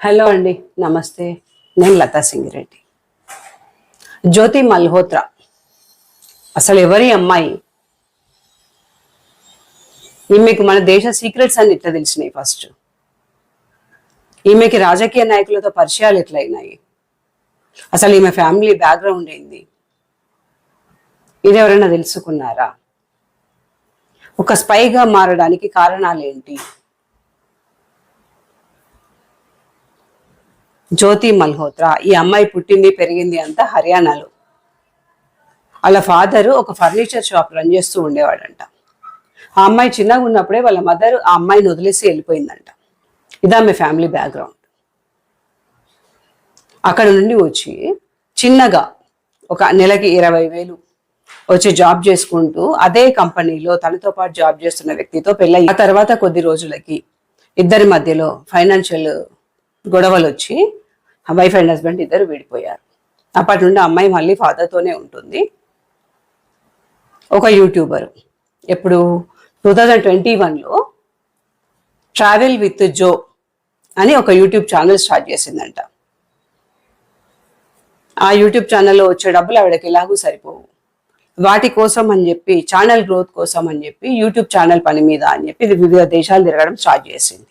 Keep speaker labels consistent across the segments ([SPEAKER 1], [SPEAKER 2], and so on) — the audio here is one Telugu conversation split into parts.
[SPEAKER 1] హలో అండి నమస్తే. నేను లతా సింగిరెడ్డి. జ్యోతి మల్హోత్రా. అసలు ఎవరి అమ్మాయి? ఈమెకు మన దేశ సీక్రెట్స్ అని ఎట్లా తెలిసినాయి ఫస్ట్? ఈమెకి రాజకీయ నాయకులతో పరిచయాలు ఎట్లయినాయి? అసలు ఈమె ఫ్యామిలీ బ్యాక్గ్రౌండ్ ఏంది? ఇది ఎవరైనా తెలుసుకున్నారా? ఒక స్పైగా మారడానికి కారణాలు ఏంటి జ్యోతి మల్హోత్రా ఈ అమ్మాయి పుట్టింది పెరిగింది అంతా హర్యానాలో. వాళ్ళ ఫాదరు ఒక ఫర్నిచర్ షాప్ రన్ చేస్తూ ఉండేవాడంట. ఆ అమ్మాయి చిన్నగా ఉన్నప్పుడే వాళ్ళ మదర్ ఆ అమ్మాయిని వదిలేసి వెళ్ళిపోయిందంట. ఇది ఆమె ఫ్యామిలీ బ్యాక్గ్రౌండ్. అక్కడ నుండి వచ్చి చిన్నగా ఒక నెలకి ఇరవై వేలు వచ్చి జాబ్ చేసుకుంటూ అదే కంపెనీలో తనతో పాటు జాబ్ చేస్తున్న వ్యక్తితో పెళ్ళి ఆ తర్వాత కొద్ది రోజులకి ఇద్దరి మధ్యలో ఫైనాన్షియల్ గొడవలు వచ్చి వైఫ్ అండ్ హస్బెండ్ ఇద్దరు విడిపోయారు. అప్పటి నుండి ఆ అమ్మాయి మళ్ళీ ఫాదర్తోనే ఉంటుంది. ఒక యూట్యూబర్ ఎప్పుడు? టూ థౌజండ్ ట్వంటీ వన్లో ట్రావెల్ విత్ జో అని ఒక యూట్యూబ్ ఛానల్ స్టార్ట్ చేసిందంట. ఆ యూట్యూబ్ ఛానల్లో వచ్చే డబ్బులు ఆవిడకి ఎలాగూ సరిపోవు. వాటి కోసం అని చెప్పి ఛానల్ గ్రోత్ కోసం అని చెప్పి యూట్యూబ్ ఛానల్ పని మీద అని చెప్పి ఇది వివిధ దేశాలు తిరగడం స్టార్ట్ చేసింది.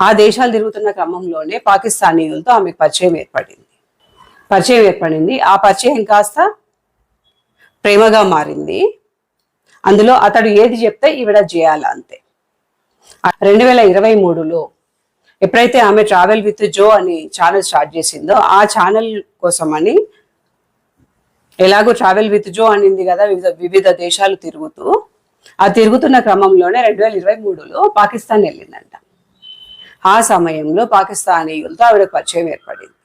[SPEAKER 1] ఆ దేశాలు తిరుగుతున్న క్రమంలోనే పాకిస్తానీయులతో ఆమెకు పరిచయం ఏర్పడింది. పరిచయం ఏర్పడింది. ఆ పరిచయం కాస్త ప్రేమగా మారింది. అందులో అతడు ఏది చెప్తే ఈవిడ చేయాల అంతే. రెండు వేల ఇరవై మూడులో ఎప్పుడైతే ఆమె ట్రావెల్ విత్ జో అని ఛానల్ స్టార్ట్ చేసిందో ఆ ఛానల్ కోసమని ఎలాగో ట్రావెల్ విత్ జో అనింది కదా వివిధ వివిధ దేశాలు తిరుగుతూ ఆ తిరుగుతున్న క్రమంలోనే రెండు వేల ఇరవై మూడులో పాకిస్తాన్ వెళ్ళిందంట. ఆ సమయంలో పాకిస్తానీయులతో ఆవిడ పరిచయం ఏర్పడింది.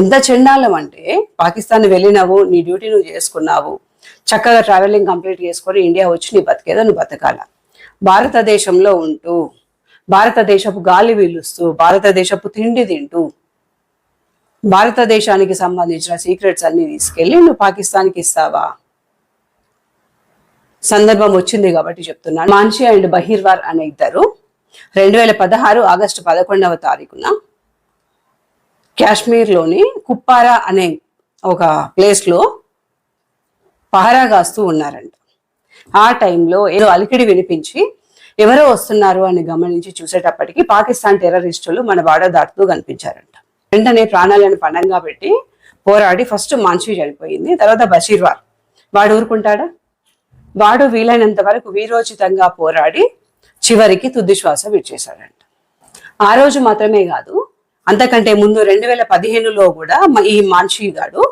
[SPEAKER 1] ఎంత చెండాలం అంటే పాకిస్తాన్ వెళ్ళినావు నీ డ్యూటీ నువ్వు చేసుకున్నావు. చక్కగా ట్రావెలింగ్ కంప్లీట్ చేసుకొని ఇండియా వచ్చి నీ బతికేదో నువ్వు బతకాల. భారతదేశంలో ఉంటూ భారతదేశపు గాలి వీలుస్తూ భారతదేశపు తిండి తింటూ భారతదేశానికి సంబంధించిన సీక్రెట్స్ అన్ని తీసుకెళ్ళి నువ్వు పాకిస్తాన్కి ఇస్తావా? సందర్భం వచ్చింది కాబట్టి చెప్తున్నాను. మాన్షి అండ్ బహిర్వార్ అనే ఇద్దరు రెండు వేల పదహారు ఆగస్టు పదకొండవ తారీఖున కాశ్మీర్లోని కుప్పారా అనే ఒక ప్లేస్లో పహరా కాస్తూ ఉన్నారంట. ఆ టైంలో ఏదో అలికిడి వినిపించి ఎవరో వస్తున్నారు అని గమనించి చూసేటప్పటికి పాకిస్తాన్ టెర్రరిస్టులు మన బాడ దాటుతూ కనిపించారంట. వెంటనే ప్రాణాలను పణంగా పెట్టి పోరాడి ఫస్ట్ మాన్షి చనిపోయింది తర్వాత బషీర్వార్. వాడు ఊరుకుంటాడా? వాడు వీలైనంత వరకు వీరోచితంగా పోరాడి చివరికి తుది శ్వాస విడిచేశాడంట. ఆ రోజు మాత్రమే కాదు అంతకంటే ముందు రెండు వేల పదిహేనులో కూడా ఈ మాన్షి గాడు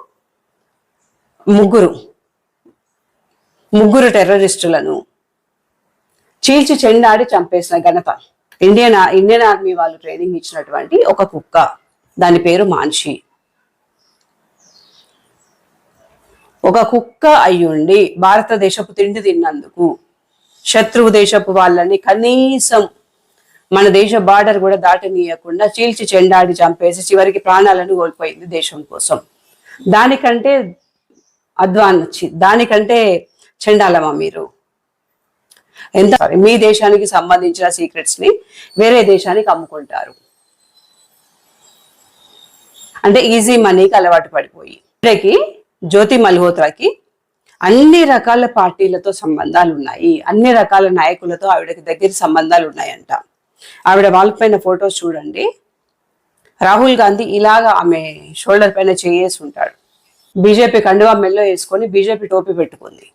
[SPEAKER 1] ముగ్గురు ముగ్గురు టెర్రరిస్టులను చీల్చి చెండాడి చంపేసిన ఘనత. ఇండియన్ ఇండియన్ ఆర్మీ వాళ్ళు ట్రైనింగ్ ఇచ్చినటువంటి ఒక కుక్క. దాని పేరు మాన్షి ఒక కుక్క అయ్యుండి భారతదేశపు తిండి తిన్నందుకు. శత్రువు దేశపు వాళ్ళని కనీసం మన దేశ బార్డర్ కూడా దాటనీయకుండా చీల్చి చెండాడి చంపేసి చివరికి ప్రాణాలను కోల్పోయింది దేశం కోసం. దానికంటే అధ్వాన్ వచ్చి దానికంటే చెండాలమా మీరు. ఎంత మీ దేశానికి సంబంధించిన సీక్రెట్స్ని వేరే దేశానికి అమ్ముకుంటారు. అంటే ఈజీ మనీకి అలవాటు పడిపోయి. ఇక్కడికి జ్యోతి మల్హోత్రాకి అన్ని రకాల పార్టీలతో సంబంధాలు ఉన్నాయి అన్ని రకాల నాయకులతో ఆవిడకి దగ్గర సంబంధాలు ఉన్నాయంట ఆవిడ వాళ్ళపైన ఫొటోస్ చూడండి. రాహుల్ గాంధీ ఇలాగా ఆమె షోల్డర్ పైన చేయేసి ఉంటాడు. బీజేపీ కండువా మెల్లో వేసుకొని బీజేపీ టోపీ పెట్టుకుంది.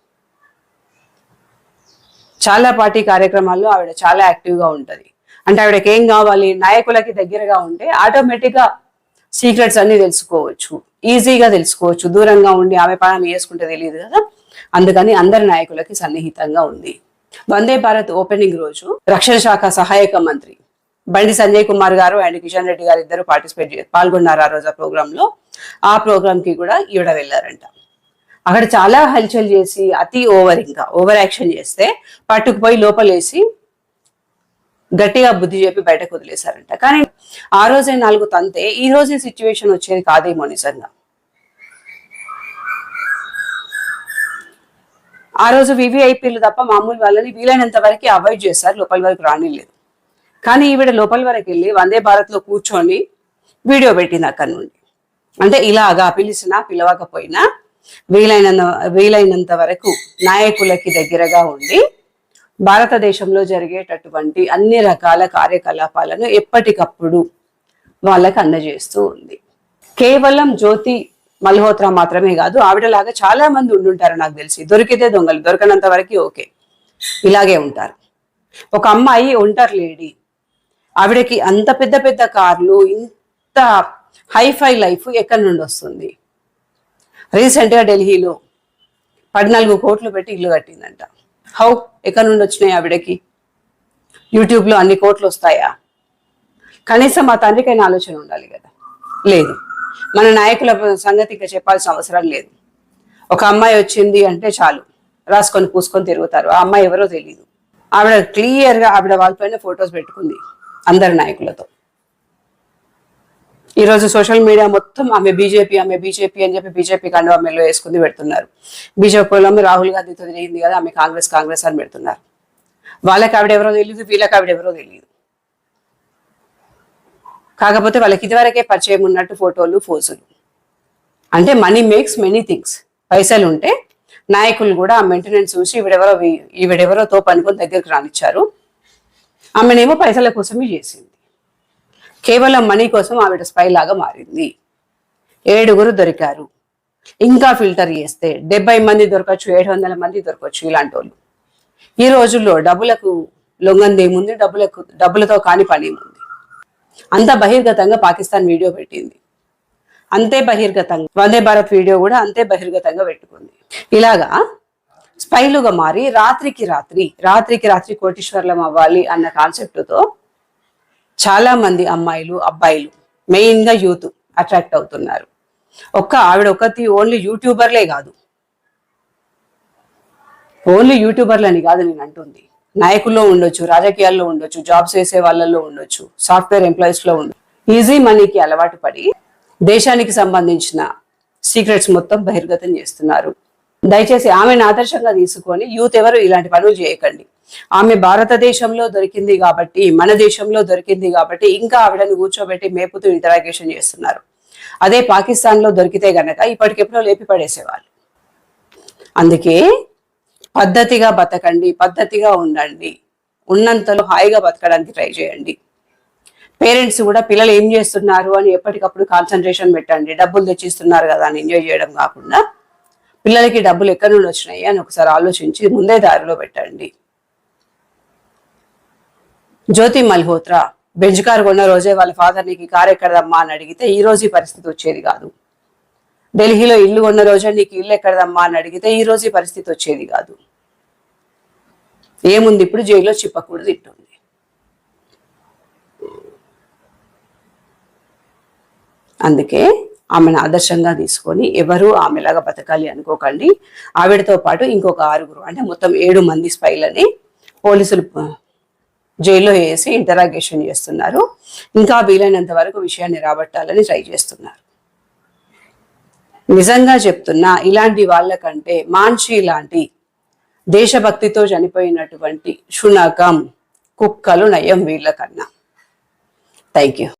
[SPEAKER 1] చాలా పార్టీ కార్యక్రమాల్లో ఆవిడ చాలా యాక్టివ్గా ఉంటుంది. అంటే ఆవిడకి ఏం కావాలి? నాయకులకి దగ్గరగా ఉంటే ఆటోమేటిక్గా సీక్రెట్స్ అన్ని తెలుసుకోవచ్చు. ఈజీగా తెలుసుకోవచ్చు. దూరంగా ఉండి ఆమె పని చేసుకుంటే తెలియదు కదా? అందుకని అందరి నాయకులకి సన్నిహితంగా ఉంది. వందే భారత్ ఓపెనింగ్ రోజు రక్షణ శాఖ సహాయక మంత్రి బండి సంజయ్ కుమార్ గారు అండ్ కిషన్ రెడ్డి గారు ఇద్దరు పార్టిసిపేట్ పాల్గొన్నారు ఆ రోజు ఆ ప్రోగ్రామ్లో ఆ ప్రోగ్రామ్కి కూడా ఈవిడ వెళ్ళారంట. అక్కడ చాలా హల్చల్ చేసి అతి ఓవర్ ఇంకా ఓవర్ యాక్షన్ చేస్తే పట్టుకుపోయి లోపలేసి గట్టిగా బుద్ధి చెప్పి బయటకు వదిలేశారంట. కానీ ఆ రోజే నాలుగు తంతే ఈ రోజే సిచ్యువేషన్ వచ్చేది కాదేమో నిజంగా. ఆ రోజు వివిఐపీలు తప్ప మామూలు వాళ్ళని వీలైనంత వరకు అవాయిడ్ చేశారు లోపల వరకు రానిలేదు. కానీ ఈవిడ లోపల వరకు వెళ్ళి వందే భారత్లో కూర్చొని వీడియో పెట్టింది అక్కడి నుండి. అంటే ఇలాగా పిలిచినా పిలవకపోయినా వీలైనంత వీలైనంత వరకు నాయకులకి దగ్గరగా ఉండి భారతదేశంలో జరిగేటటువంటి అన్ని రకాల కార్యకలాపాలను ఎప్పటికప్పుడు వాళ్ళకి అందజేస్తూ ఉంది. కేవలం జ్యోతి మల్హోత్రా మాత్రమే కాదు ఆవిడలాగా చాలా మంది ఉండుంటారు నాకు తెలిసి. దొరికితే దొంగలు దొరకనంత వరకు ఓకే. ఇలాగే ఉంటారు. ఒక అమ్మాయి ఒంటరి లేడీ. ఆవిడకి అంత పెద్ద పెద్ద కార్లు ఇంత హైఫై లైఫ్ ఎక్కడి నుండి వస్తుంది? రీసెంట్గా ఢిల్లీలో పద్నాలుగు కోట్లు పెట్టి ఇల్లు కట్టిందంట. హౌ? ఎక్కడి నుండి వచ్చినాయి ఆవిడకి? యూట్యూబ్లో అన్ని కోట్లు వస్తాయా? కనీసం మా తండ్రికైనా ఆలోచన ఉండాలి కదా. లేదు. మన నాయకుల సంగతి ఇంకా చెప్పాల్సిన అవసరం లేదు. ఒక అమ్మాయి వచ్చింది అంటే చాలు. రాసుకొని పూసుకొని తిరుగుతారు. ఆ అమ్మాయి ఎవరో తెలియదు ఆవిడ క్లియర్గా ఆవిడ వాళ్ళపైన ఫొటోస్ పెట్టుకుంది. అందరి నాయకులతో. ఈరోజు సోషల్ మీడియా మొత్తం ఆమె బీజేపీ ఆమె బీజేపీ అని చెప్పి బీజేపీ కండు ఆమెలో వేసుకుంది పెడుతున్నారు. బీజేపీలో రాహుల్ గాంధీతో జరిగింది కదా ఆమె కాంగ్రెస్ కాంగ్రెస్ అని పెడుతున్నారు. వాళ్ళకి ఆవిడ ఎవరో తెలియదు వీళ్ళకి ఆవిడ ఎవరో తెలియదు కాకపోతే వాళ్ళకి ఇదివరకే పరిచయం ఉన్నట్టు ఫోటోలు ఫోజులు అంటే మనీ మేక్స్ మెనీ థింగ్స్. పైసలు ఉంటే నాయకులు కూడా ఆ మెయింటెనెన్స్ చూసి ఈవిడెవరో ఈవిడెవరో తో పనుకొని దగ్గరికి రానిచ్చారు. ఆమెనేమో పైసల కోసమే చేసింది. కేవలం మనీ కోసం ఆవిడ స్పై లాగా మారింది. ఏడుగురు దొరికారు. ఇంకా ఫిల్టర్ చేస్తే డెబ్బై మంది దొరకచ్చు ఏడు వందల మంది దొరకచ్చు ఇలాంటి వాళ్ళు ఈ రోజుల్లో డబ్బులకు లొంగందేముంది డబ్బులకు డబ్బులతో కాని పని ఏముంది అంత బహిర్గతంగా పాకిస్తాన్ వీడియో పెట్టింది. అంతే బహిర్గతంగా వందే భారత్ వీడియో కూడా అంతే బహిర్గతంగా పెట్టుకుంది. ఇలాగా స్పైలుగా మారి రాత్రికి రాత్రి రాత్రికి రాత్రి కోటీశ్వర్లం అవ్వాలి అన్న కాన్సెప్ట్తో చాలా మంది అమ్మాయిలు అబ్బాయిలు మెయిన్గా యూత్ అట్రాక్ట్ అవుతున్నారు. ఒక్క ఆవిడ ఒకటి ఓన్లీ యూట్యూబర్లే కాదు. ఓన్లీ యూట్యూబర్లని కాదు నేను అంటుంది. నాయకుల్లో ఉండొచ్చు రాజకీయాల్లో ఉండొచ్చు జాబ్స్ చేసే వాళ్ళల్లో ఉండొచ్చు సాఫ్ట్వేర్ ఎంప్లాయీస్లో ఉండొచ్చు ఈజీ మనీకి అలవాటు పడి దేశానికి సంబంధించిన సీక్రెట్స్ మొత్తం బహిర్గతం చేస్తున్నారు. దయచేసి ఆమెను ఆదర్శంగా తీసుకొని యూత్ ఎవరు ఇలాంటి పనులు చేయకండి. ఆమె భారతదేశంలో దొరికింది కాబట్టి మన దేశంలో దొరికింది కాబట్టి ఇంకా ఆవిడని కూర్చోబెట్టి మేపుతూ ఇంటరాగేషన్ చేస్తున్నారు. అదే పాకిస్తాన్లో దొరికితే గనక ఇప్పటికెప్పుడో లేపి పడేసేవాళ్ళు. అందుకే పద్ధతిగా బతకండి పద్ధతిగా ఉండండి. ఉన్నంతలో హాయిగా బతకడానికి ట్రై చేయండి. పేరెంట్స్ కూడా పిల్లలు ఏం చేస్తున్నారు అని ఎప్పటికప్పుడు కాన్సన్ట్రేషన్ పెట్టండి. డబ్బులు తెచ్చిస్తున్నారు కదా అని ఎంజాయ్ చేయడం కాకుండా పిల్లలకి డబ్బులు ఎక్కడి నుండి వచ్చినాయి అని ఒకసారి ఆలోచించి ముందే దారిలో పెట్టండి. జ్యోతి మల్హోత్రా బెంజ్ కార్ కొన్న రోజే వాళ్ళ ఫాదర్ నీకు ఈ కార్ ఎక్కడదమ్మా అని అడిగితే ఈ రోజు ఈ పరిస్థితి వచ్చేది కాదు. ఢిల్లీలో ఇల్లు కొన్న రోజే నీకు ఇల్లు ఎక్కడదమ్మా అని అడిగితే ఈ రోజు ఈ పరిస్థితి వచ్చేది కాదు. ఏముంది ఇప్పుడు జైల్లో చిప్పకూడదు తింటుంది. అందుకే ఆమెను ఆదర్శంగా తీసుకొని ఎవరు ఆమెలాగా బతకాలి అనుకోకండి. ఆవిడతో పాటు ఇంకొక ఆరుగురు అంటే మొత్తం ఏడు మంది స్పైలని పోలీసులు జైల్లో వేసి ఇంటరాగేషన్ చేస్తున్నారు. ఇంకా వీలైనంత వరకు విషయాన్ని రాబట్టాలని ట్రై చేస్తున్నారు. నిజంగా చెప్తున్నా ఇలాంటి వాళ్ళకంటే మాన్షి లాంటి దేశభక్తితో చనిపోయినటువంటి శునకం కుక్కలు నయం వీళ్ళకన్నా. Thank you